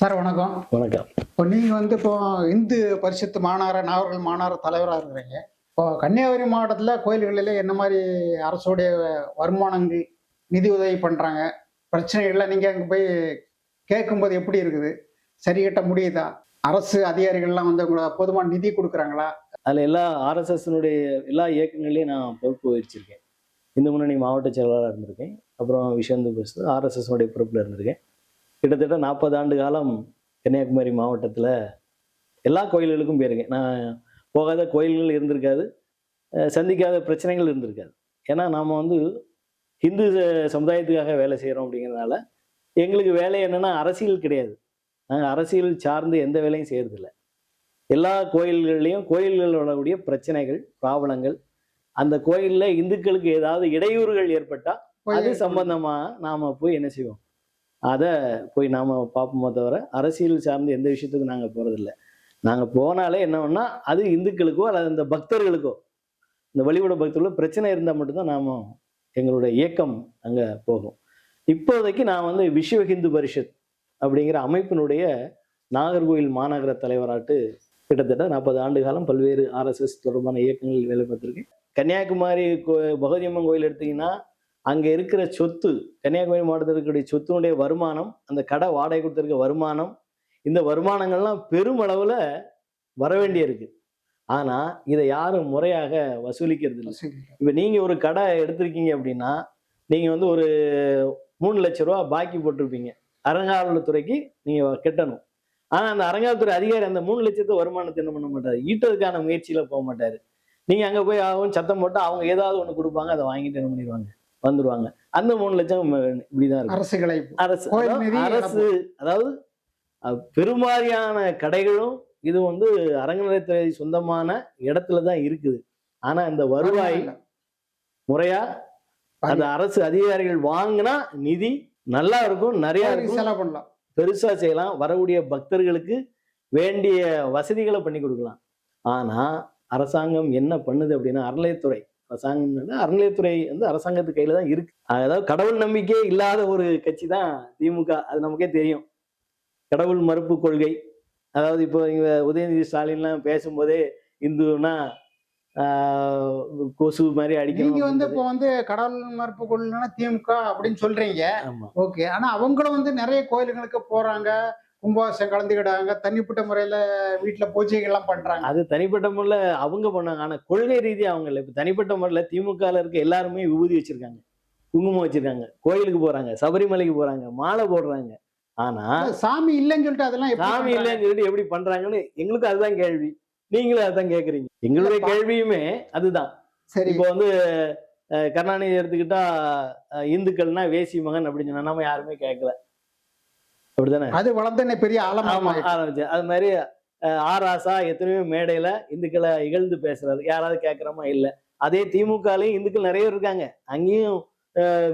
Sir வணக்கம். வணக்கம். இப்போ நீங்க வந்து இப்போ இந்து பரிசுத்து மாநகர நாகர்கள் மாநகர தலைவராக இருக்கிறீங்க. இப்போ கன்னியாகுமரி மாவட்டத்தில் கோயில்களில் என்ன மாதிரி அரசுடைய வருமானங்கள் நிதி உதவி பண்றாங்க? பிரச்சனைகள்லாம் நீங்க அங்கே போய் கேட்கும்போது எப்படி இருக்குது? சரி கட்ட முடியுதா? அரசு அதிகாரிகள்லாம் வந்து உங்களை போதுமான நிதி கொடுக்குறாங்களா? அதில் எல்லா ஆர்எஸ்எஸ்னுடைய எல்லா இயக்கங்களையும் நான் பொறுப்பு வகிச்சிருக்கேன். இந்து முன்னணி மாவட்ட செயலாளராக இருந்திருக்கேன். அப்புறம் விஷந்து பஸ் ஆர்எஸ்எஸ்னுடைய பொறுப்பில் இருந்திருக்கேன். கிட்டத்தட்ட நாற்பது ஆண்டு காலம் கன்னியாகுமரி மாவட்டத்தில் எல்லா கோயில்களுக்கும் போயிருக்கேன் நான் போகாத கோயில்கள் இருந்திருக்காது. சந்திக்காத பிரச்சனைகள் இருந்திருக்காது. ஏன்னா நாம் வந்து இந்து ச- சமுதாயத்துக்காக வேலை செய்கிறோம் அப்படிங்கிறதுனால எங்களுக்கு வேலை என்னன்னா அரசியல் கிடையாது. நாங்கள் அரசியல் சார்ந்து எந்த வேலையும் செய்யறதில்ல எல்லா கோயில்கள்லையும் கோயில்களோடைய பிரச்சனைகள் ப்ராப்ளங்கள் அந்த கோயிலில் இந்துக்களுக்கு ஏதாவது இடையூறுகள் ஏற்பட்டால் அது சம்பந்தமா நாம போய் என்ன செய்வோம்? அதை போய் நாம் பார்ப்போமோ தவிர அரசியல் சார்ந்து எந்த விஷயத்துக்கும் நாங்கள் போகிறதில்ல நாங்கள் போனாலே என்னன்னா அது இந்துக்களுக்கோ அல்லது அந்த பக்தர்களுக்கோ இந்த வழிபட பக்தர்களுக்கோ பிரச்சனை இருந்தால் மட்டும்தான் நாம் எங்களுடைய இயக்கம் அங்கே போகும். இப்போதைக்கு நான் வந்து விஸ்வ ஹிந்து பரிஷத் அப்படிங்கிற அமைப்பினுடைய நாகர்கோவில் மாநகர தலைவராட்டு கிட்டத்தட்ட நாற்பது ஆண்டு காலம் பல்வேறு ஆர்எஸ்எஸ் தொடர்பான இயக்கங்களில் வேலை பார்த்துருக்கேன். கன்னியாகுமரி கோ பகவதியம்மன் கோயில் எடுத்தீங்கன்னா அங்கே இருக்கிற சொத்து கன்னியாகுமரி மாவட்டத்தில் இருக்கக்கூடிய சொத்துனுடைய வருமானம் அந்த கடை வாடகை கொடுத்துருக்க வருமானம் இந்த வருமானங்கள்லாம் பெருமளவில் வர வேண்டிய இருக்கு. ஆனால் இதை யாரும் முறையாக வசூலிக்கிறது இல்லை. இப்போ நீங்கள் ஒரு கடை எடுத்திருக்கீங்க அப்படின்னா நீங்கள் வந்து ஒரு மூணு லட்ச ரூபா பாக்கி போட்டிருப்பீங்க. அறங்காவலத்துறைக்கு நீங்கள் கட்டணும். ஆனால் அந்த அறங்காவல்துறை அதிகாரி அந்த மூணு லட்சத்தை வருமானத்தை என்ன பண்ண மாட்டார்? ஈட்டதுக்கான முயற்சியில் போக மாட்டார். நீங்கள் அங்கே போய் ஆகும் சத்தம் போட்டு அவங்க ஏதாவது ஒன்று கொடுப்பாங்க அதை வாங்கிட்டு என்ன பண்ணிடுவாங்க? வந்துருவாங்க. அந்த மூணு லட்சம் இப்படிதான் இருக்கும். அரசுகளை அரசு அரசு அதாவது அஹ், பெருமாறியான கடைகளும் இது வந்து அறநிலையத்துறை சொந்தமான இடத்துல தான் இருக்குது. ஆனா இந்த வருவாய் முறையா அந்த அரசு அதிகாரிகள் வாங்கினா நிதி நல்லா இருக்கும் நிறைய பண்ணலாம். பெருசா செய்யலாம் வரக்கூடிய பக்தர்களுக்கு வேண்டிய வசதிகளை பண்ணி கொடுக்கலாம். ஆனா அரசாங்கம் என்ன பண்ணுது அப்படின்னா அறநிலையத்துறை அரசாங்கம் அறநிலையத்துறை வந்து அரசாங்கத்து கையில தான் இருக்கு. அதாவது கடவுள் நம்பிக்கை இல்லாத ஒரு கட்சி தான் திமுக. அது நமக்கே தெரியும். கடவுள் மறுப்பு கொள்கை. அதாவது இப்போ இங்க உதயநிதி ஸ்டாலின்லாம் பேசும்போதே இந்துனா ஆஹ், கொசு மாதிரி நீங்க வந்து இப்போ வந்து கடவுள் மறுப்பு கொள்ளனா திமுக அப்படின்னு சொல்றீங்க. ஓகே. ஆனா அவங்களும் வந்து நிறைய கோயிலுங்களுக்கு போறாங்க. கும்பாபிஷேகம் கலந்துக்கிட்டாங்க. தனிப்பட்ட முறையில வீட்டுல பூஜைகள் எல்லாம் பண்றாங்க. அது தனிப்பட்ட முறையில் அவங்க பண்ணாங்க ஆனா கொள்கை ரீதியா அவங்க இல்லை. இப்போ தனிப்பட்ட முறையில் திமுகல இருக்க எல்லாருமே விபூதி வச்சிருக்காங்க. குங்குமம் வச்சிருக்காங்க. கோயிலுக்கு போறாங்க. சபரிமலைக்கு போறாங்க. மாலை போடுறாங்க. ஆனா சாமி இல்லைன்னு சொல்லிட்டு அதெல்லாம் சாமி? இல்லைன்னு சொல்லிட்டு எப்படி பண்றாங்கன்னு எங்களுக்கும் அதுதான் கேள்வி. நீங்களும் அதுதான் கேக்குறீங்க. எங்களுடைய. கேள்வியுமே அதுதான். சரி. இப்போ வந்து கருணாநிதி எடுத்துக்கிட்டா இந்துக்கள்னா வேசி மகன் அப்படின்னு சொன்னா நம்ம யாருமே கேட்கல அப்படிதானே? அது வளர்ந்தனே பெரிய ஆலமா ஆரம்பிச்சு. அது மாதிரி அஹ், ஆர் ஆசா எத்தனையோ மேடையில இந்துக்களை இகழ்ந்து பேசுறாரு. யாராவது கேட்கறோமா இல்ல. அதே திமுகலையும் இந்துக்கள் நிறைய இருக்காங்க. அங்கேயும்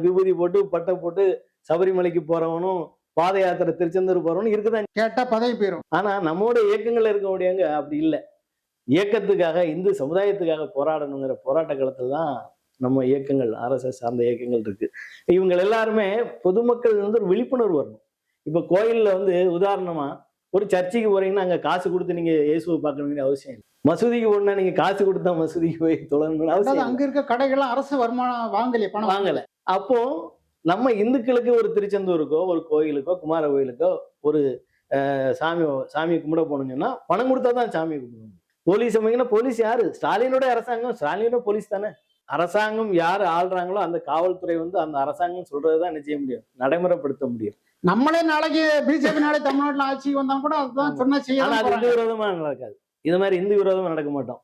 விபூதி போட்டு பட்டை போட்டு சபரிமலைக்கு போறவனும் பாத யாத்திரை திருச்செந்தூர் போறவனும் இருக்குதான் கேட்டா பதவி போயிரும். ஆனா நம்மோட இயக்கங்கள்ல இருக்கக்கூடியவங்க அப்படி இல்லை. இயக்கத்துக்காக இந்து சமுதாயத்துக்காக போராடணுங்கிற போராட்ட காலத்துல தான் நம்ம இயக்கங்கள் ஆர்எஸ்எஸ் சார்ந்த இயக்கங்கள் இருக்கு. இவங்க எல்லாருமே பொதுமக்கள் வந்து ஒரு விழிப்புணர்வு வரணும். இப்ப கோயில்ல வந்து உதாரணமா ஒரு சர்ச்சுக்கு போறீங்கன்னா அங்க காசு கொடுத்து நீங்க இயேசுவை பார்க்கணுங்கிற அவசியம் இல்லை. மசூதிக்கு போனா நீங்க காசு கொடுத்தா மசூதிக்கு போய் தொழணும்னு அவசியம். அங்க இருக்க கடைகள்லாம் அரசு வருமானம் வாங்கலையே பணம் வாங்கல. அப்போ நம்ம இந்துக்களுக்கு ஒரு திருச்செந்தூருக்கோ ஒரு கோயிலுக்கோ குமார கோயிலுக்கோ ஒரு சாமி சாமியை கும்பிட போகணும்னு சொன்னா பணம் கொடுத்தா தான் சாமியை கும்பிடணும் போலீஸ் அமைங்கன்னா போலீஸ் யாரு? ஸ்டாலினோட அரசாங்கம். ஸ்டாலினோட போலீஸ் தானே. அரசாங்கம் யார் ஆள்றாங்களோ அந்த காவல்துறை வந்து அந்த அரசாங்கம் சொல்றதுதான் என்ன செய்ய முடியும்? நடைமுறைப்படுத்த முடியும். நம்மளே நாளைக்கு பிஜேபி நாளை தமிழ்நாட்டுல ஆட்சிக்கு வந்தா கூட அதுதான். சொன்னா செய்ய ஆனா தான் அது போறாங்க. இந்து விரோதமா நடக்காது. இது மாதிரி இந்து விரோதமா நடக்க மாட்டோம்.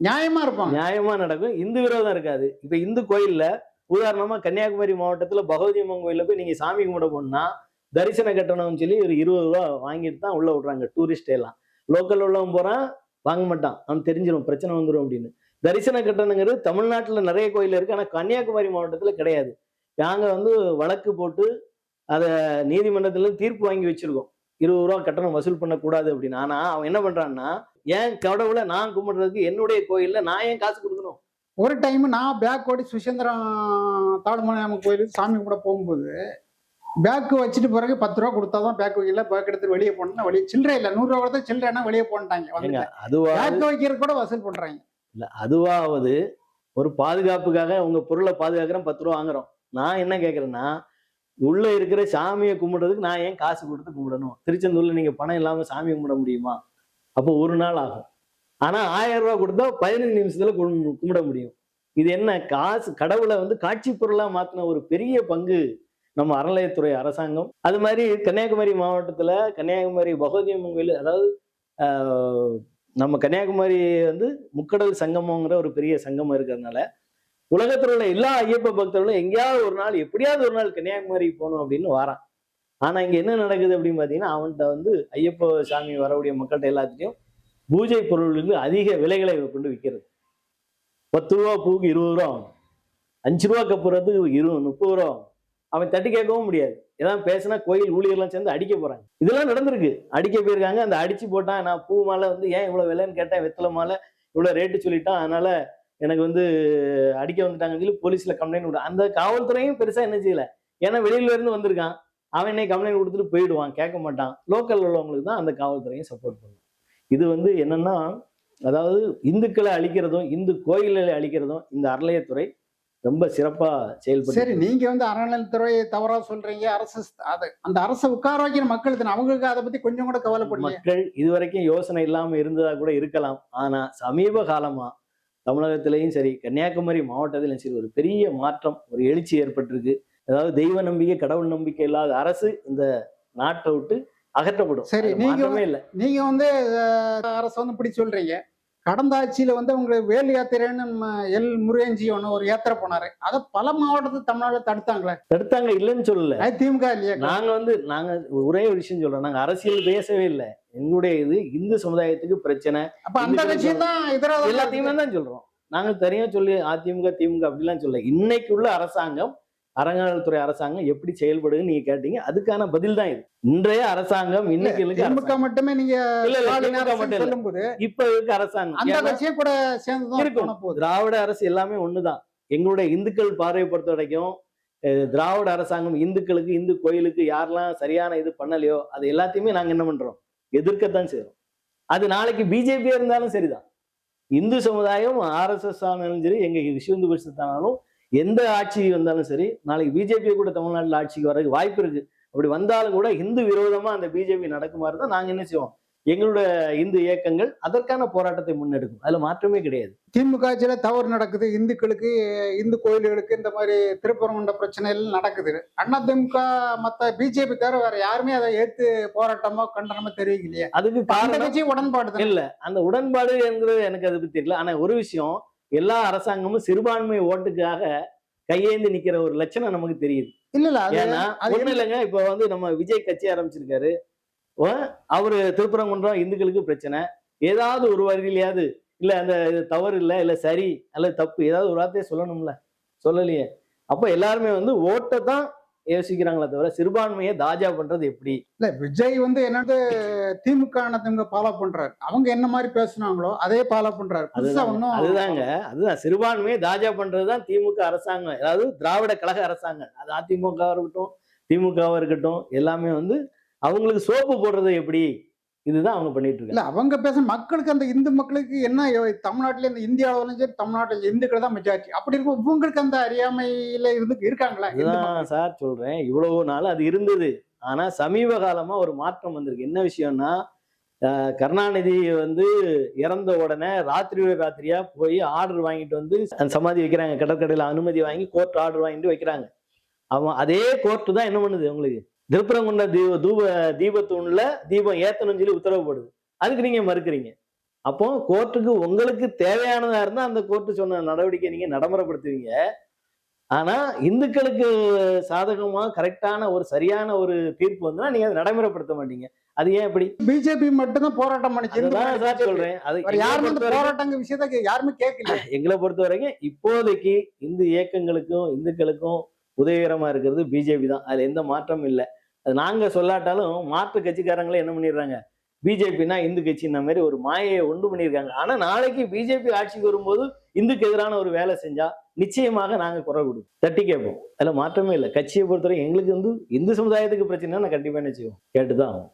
நியாயமா இருப்பாங்க. நியாயமா நடக்கும். இந்து விரோதம் இருக்காது. இப்ப இந்து கோயில்ல உதாரணமா கன்னியாகுமரி மாவட்டத்துல பகவதி அம்மன் கோயில்ல போய் நீங்க சாமி கும்பிட போனா தரிசன கட்டணம்னு சொல்லி ஒரு இருபது ரூபா வாங்கிட்டு தான் உள்ள விடுறாங்க டூரிஸ்ட் எல்லாம். லோக்கல் உள்ளவன் போறான் வாங்க மாட்டான். அவன் தெரிஞ்சிடும் பிரச்சனை வந்துடும் அப்படின்னு. தரிசன கட்டணங்கிறது தமிழ்நாட்டுல நிறைய கோயில் இருக்கு. ஆனா கன்னியாகுமரி மாவட்டத்துல கிடையாது. நாங்க வந்து வழக்கு போட்டு அதை நீதிமன்றத்துல தீர்ப்பு வாங்கி வச்சிருக்கோம். இருபது ரூபா கட்டணம் வசூல் பண்ணக்கூடாது அப்படின்னு. ஆனா அவன் என்ன பண்றான்னா ஏன் கடவுளை நான் கும்பிடுறதுக்கு என்னுடைய கோயில்ல நான் ஏன் காசு கொடுக்கணும்? ஒரு டைம் நான் பேக் ஓடி சுசேந்திரம் தாழ்மலையாம கோயிலுக்கு சாமி கும்பிட போகும்போது பேக்கு வச்சுட்டு பிறகு பத்து ரூபா கொடுத்தாதான் பேக் வைக்கல பேக் எடுத்து வெளியே போனா வெளியே சில்லறை இல்ல. நூறு ரூபா கொடுத்தா சில்லறைனா வெளியே போன்ட்டாங்க. அதுவா பேக் வைக்கிறது கூட வசூல் பண்றாங்க. இல்ல அதுவாவது ஒரு பாதுகாப்புக்காக உங்க பொருளை பாதுகாக்கிறோம் பத்து ரூபா வாங்குறோம். நான் என்ன கேக்குறேன்னா உள்ள இருக்கிற சாமியை கும்பிடுறதுக்கு நான் ஏன் காசு கொடுத்து கும்பிடணும்? திருச்செந்தூர்ல நீங்க பணம் இல்லாம சாமி கும்பிட முடியுமா? அப்போ ஒரு நாள் ஆகும். ஆனா ஆயிரம் ரூபாய் கொடுத்தா பதினஞ்சு நிமிஷத்துல கும்பிட முடியும். இது என்ன காசு கடவுளை வந்து காட்சி பொருளா மாத்தின ஒரு பெரிய பங்கு நம்ம அறநிலையத்துறை அரசாங்கம். அது மாதிரி கன்னியாகுமரி மாவட்டத்துல கன்னியாகுமரி பகவதி அம்மன் கோயில் அதாவது நம்ம கன்னியாகுமரி வந்து முக்கடல் சங்கமங்கிற ஒரு பெரிய சங்கமம் இருக்கிறதுனால உலகத்தில் உள்ள எல்லா ஐயப்ப பக்தர்களும் எங்கேயாவது ஒரு நாள் எப்படியாவது ஒரு நாள் கன்னியாகுமரி போகணும் அப்படின்னு வாரான். ஆனால் இங்கே என்ன நடக்குது அப்படின்னு பார்த்தீங்கன்னா அவன்கிட்ட வந்து ஐயப்ப சாமி வரக்கூடிய மக்கள்கிட்ட எல்லாத்தையும் பூஜை பொருளுக்கு அதிக விலைகளை கொண்டு விற்கிறது பத்து ரூபா பூக்கு இருபது ரூபா அஞ்சு ரூபா கப்புறதுக்கு இரு முப்பது ரூபா அவன் தட்டி கேட்கவும் முடியாது. ஏதாவது பேசினா கோயில் ஊழியர்லாம் சேர்ந்து அடிக்க போறாங்க. இதெல்லாம் நடந்திருக்கு. அடிக்க போயிருக்காங்க. அந்த அடிச்சு போட்டான். நான் பூ மாலை வந்து ஏன் இவ்வளவு விலைன்னு கேட்டேன். வெத்தலை மாலை இவ்வளவு ரேட்டு சொல்லிட்டான். அதனால எனக்கு வந்து அடிக்க வந்துட்டாங்கன்னு சொல்லி போலீஸ்ல கம்ப்ளைண்ட் விடு அந்த காவல்துறையும் பெருசா என்ன செய்யல. ஏன்னா வெளியில இருந்து வந்திருக்கான். அவன் என்னை கம்ப்ளைண்ட் கொடுத்துட்டு போயிடுவான். கேட்க மாட்டான். லோக்கல் உள்ளவங்களுக்கு தான் அந்த காவல்துறையும் சப்போர்ட் பண்ணும். இது வந்து என்னன்னா அதாவது இந்துக்களை அழிக்கிறதும் இந்து கோயில்களை அழிக்கிறதும் இந்த அறநிலையத்துறை ரொம்ப சிறப்பா செயல்பட்டு சரி நீங்க வந்து அறநிலையத்துறையை தவறா சொல்றீங்க. அரசு அது அந்த அரசை உட்கார வைக்கிற மக்கள் அவங்களுக்கு அதை பத்தி கொஞ்சம் கூட கவலைப்படுங்க மக்கள் இதுவரைக்கும் யோசனை இல்லாம இருந்ததா கூட இருக்கலாம். ஆனா சமீப காலமா தமிழகத்திலையும் சரி கன்னியாகுமரி மாவட்டத்திலும் சரி ஒரு பெரிய மாற்றம் ஒரு எழுச்சி ஏற்பட்டிருக்கு. அதாவது தெய்வ நம்பிக்கை கடவுள் நம்பிக்கை இல்லாத அரசு இந்த நாட்டை விட்டு அகற்றப்படும். சரி, நீங்க இல்ல. நீங்க வந்து அரசு வந்து இப்படி சொல்றீங்க. கடந்த ஆட்சியில வந்து உங்களுக்கு வேல் யாத்திரைன்னு நம்ம எல் முருகன்ஜி ஒன்று ஒரு யாத்திரை போனாரு. அதை பல மாவட்டத்து தமிழ்நாடுல தடுத்தாங்களே? தடுத்தாங்க இல்லைன்னு சொல்லல. திமுக இல்லையா? நாங்க வந்து நாங்க ஒரே ஒரு விஷயம் சொல்றோம். நாங்க அரசியல் பேசவே இல்லை. எங்களுடைய இது இந்து சமுதாயத்துக்கு பிரச்சனை. அப்ப அந்த கட்சியும் தான் எதிராக எல்லாத்தையுமே தான் சொல்றோம். நாங்க தனியா சொல்லி அதிமுக திமுக அப்படிலாம் சொல்ல இன்னைக்கு உள்ள அரசாங்கம் அறங்காவல்துறை அரசாங்கம் எப்படி செயல்படுதுன்னு நீங்க கேட்டீங்க. அதுக்கான பதில் தான் இது. இன்றைய அரசாங்கம் இன்னைக்கு. மட்டுமே நீங்க இப்ப இருக்க அரசாங்கம்? கூட சேர்ந்து இருக்கும். திராவிட அரசு எல்லாமே ஒண்ணுதான். எங்களுடைய இந்துக்கள் பார்வையை பொறுத்த வரைக்கும் திராவிட அரசாங்கம் இந்துக்களுக்கு இந்து கோயிலுக்கு யாரெல்லாம் சரியான இது பண்ணலையோ அது எல்லாத்தையுமே நாங்க என்ன பண்றோம்? எதிர்க்கத்தான் செய்றோம். அது நாளைக்கு பிஜேபியா இருந்தாலும் சரிதான். இந்து சமுதாயம் ஆர்எஸ்எஸ் ஆனாலும் சரி எங்க விஸ்வ இந்து எந்த ஆட்சி வந்தாலும் சரி நாளைக்கு பிஜேபி கூட தமிழ்நாட்டில் ஆட்சிக்கு வரதுக்கு வாய்ப்பு இருக்கு. அப்படி வந்தாலும் கூட இந்து விரோதமா அந்த பிஜேபி நடக்குமாறு தான் நாங்க என்ன செய்வோம்? எங்களுடைய இந்து இயக்கங்கள் அதற்கான போராட்டத்தை முன்னெடுக்கும். அதுல மாற்றமே கிடையாது. திமுக ஆட்சியில தவறு நடக்குது. இந்துக்களுக்கு இந்து கோயில்களுக்கு இந்த மாதிரி திருப்பரங்குன்ற பிரச்சனை எல்லாம் நடக்குது. அண்ணா திமுக மத்த பிஜேபி தவிர வேற யாருமே அதை ஏத்து போராட்டமோ கண்டனமோ தெரிவிக்கலையே. அதுக்கு காரணம் உடன்பாடு. இல்ல அந்த உடன்பாடு என்கிறது எனக்கு அதை பத்தி தெரியல. ஆனா ஒரு விஷயம் எல்லா அரசாங்கமும் சிறுபான்மை ஓட்டுக்காக கையேந்தி நிக்கிற ஒரு லட்சணம் நமக்கு தெரியுது. இல்ல இல்ல ஏன்னா ஒண்ணு இல்லைங்க. இப்ப வந்து நம்ம விஜய் கட்சி ஆரம்பிச்சிருக்காரு. அவரு திருப்பரங்குன்றம் இந்துக்களுக்கு பிரச்சனை. ஏதாவது ஒரு வரியிலையாவது இல்ல அந்த இது தவறு இல்ல இல்ல சரி அல்லது தப்பு ஏதாவது ஒரு வார்த்தையை சொல்லணும்ல? சொல்லலையே. அப்ப எல்லாருமே வந்து ஓட்டை தான் யோசிக்கிறாங்களே தவிர சிறுபான்மையை தாஜா பண்றது எப்படி? இல்ல விஜய் வந்து என்னது திமுக திமுக ஃபாலோ பண்றாரு. அவங்க என்ன மாதிரி பேசுனாங்களோ அதே ஃபாலோ பண்றாரு. புதுசா அதுதாங்க அதுதான். சிறுபான்மையை தாஜா பண்றதுதான் திமுக அரசாங்கம். அதாவது திராவிட கழக அரசாங்கம். அது அதிமுக இருக்கட்டும் திமுகவா இருக்கட்டும் எல்லாமே வந்து அவங்களுக்கு சோப்பு போடுறது எப்படி? இதுதான் அவங்க பண்ணிட்டு இருக்காங்க இல்ல அவங்க பேச மக்களுக்கு அந்த இந்து மக்களுக்கு என்ன தமிழ்நாட்டுல இந்த இந்தியாவிலும் சரி தமிழ்நாட்டில் இந்துக்கள் தான் மெஜாரிட்டி அப்படி இருக்கும் உங்களுக்கு அந்த அறியாமையில இருந்து இருக்காங்களா? அதுதான் சார் சொல்றேன். இவ்வளவு நாள் அது இருந்தது. ஆனா சமீப காலமா ஒரு மாற்றம் வந்திருக்கு. என்ன விஷயம்னா கருணாநிதி வந்து இறந்த உடனே ராத்திரி ராத்திரியா போய் ஆர்டர் வாங்கிட்டு வந்து சமாதி வைக்கிறாங்க. கடற்கரையில அனுமதி வாங்கி கோர்ட் ஆர்டர் வாங்கிட்டு வைக்கிறாங்க. அவன் அதே கோர்ட்டு தான் என்ன பண்ணுது உங்களுக்கு? திருப்பரங்குன்ற தீப தூப தீபத்தூண்ல தீபம் ஏத்தணும்னு சொல்லி உத்தரவு போடுது. அதுக்கு நீங்க மறுக்கிறீங்க. அப்போ கோர்ட்டுக்கு உங்களுக்கு தேவையானதா இருந்தா அந்த கோர்ட்டு சொன்ன நடவடிக்கை நீங்க நடைமுறைப்படுத்துவீங்க. ஆனா இந்துக்களுக்கு சாதகமா கரெக்டான ஒரு சரியான ஒரு தீர்ப்பு வந்துன்னா நீங்க அதை நடைமுறைப்படுத்த மாட்டீங்க. அது ஏன் இப்படி? பிஜேபி மட்டும்தான் போராட்டம் பண்ணிச்சு. சொல்றேன். அது யாருமே போராட்டங்க விஷயத்த யாருமே கேட்கல. எங்களை பொறுத்த வரைக்கும் இப்போதைக்கு இந்து இயக்கங்களுக்கும் இந்துக்களுக்கும் உதவிகரமா இருக்கிறது பிஜேபி தான். அதுல எந்த மாற்றமும் இல்லை. அது நாங்க சொல்லாட்டாலும் மாற்று கட்சிக்காரங்களே என்ன பண்ணிடுறாங்க? பிஜேபினா இந்து கட்சி இந்த மாதிரி ஒரு மாயையை உண்டு பண்ணியிருக்காங்க. ஆனா நாளைக்கு பிஜேபி ஆட்சிக்கு வரும்போது இந்துக்கு எதிரான ஒரு வேலை செஞ்சா நிச்சயமாக நாங்க குரல் கொடுப்போம். தட்டி கேட்போம். அதில் மாற்றமே இல்லை. கட்சியை பொறுத்தவரை எங்களுக்கு வந்து இந்து சமுதாயத்துக்கு பிரச்சனைனா நான் கண்டிப்பா என்ன செய்வோம்? கேட்டுதான் ஆகும்